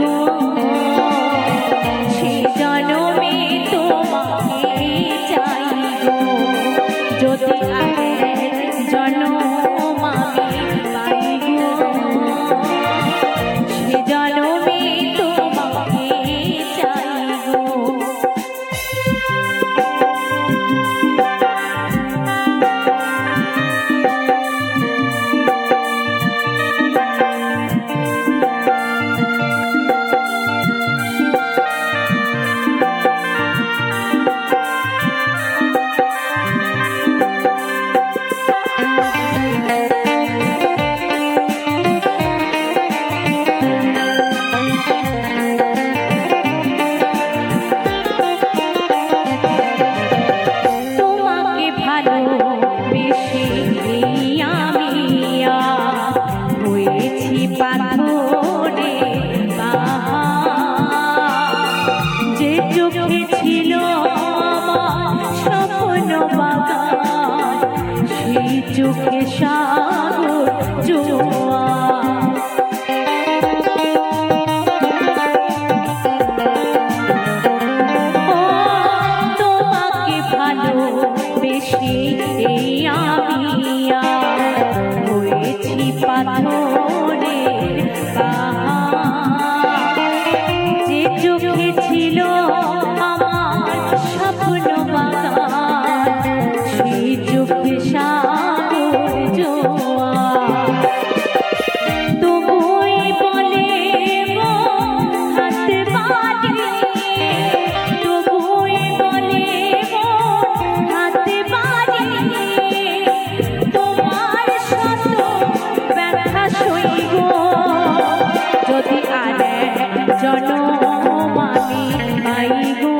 one. ছিল স্বপ্ন বাগান সেই চোখে সাগর জোয়া নাই গো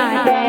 time.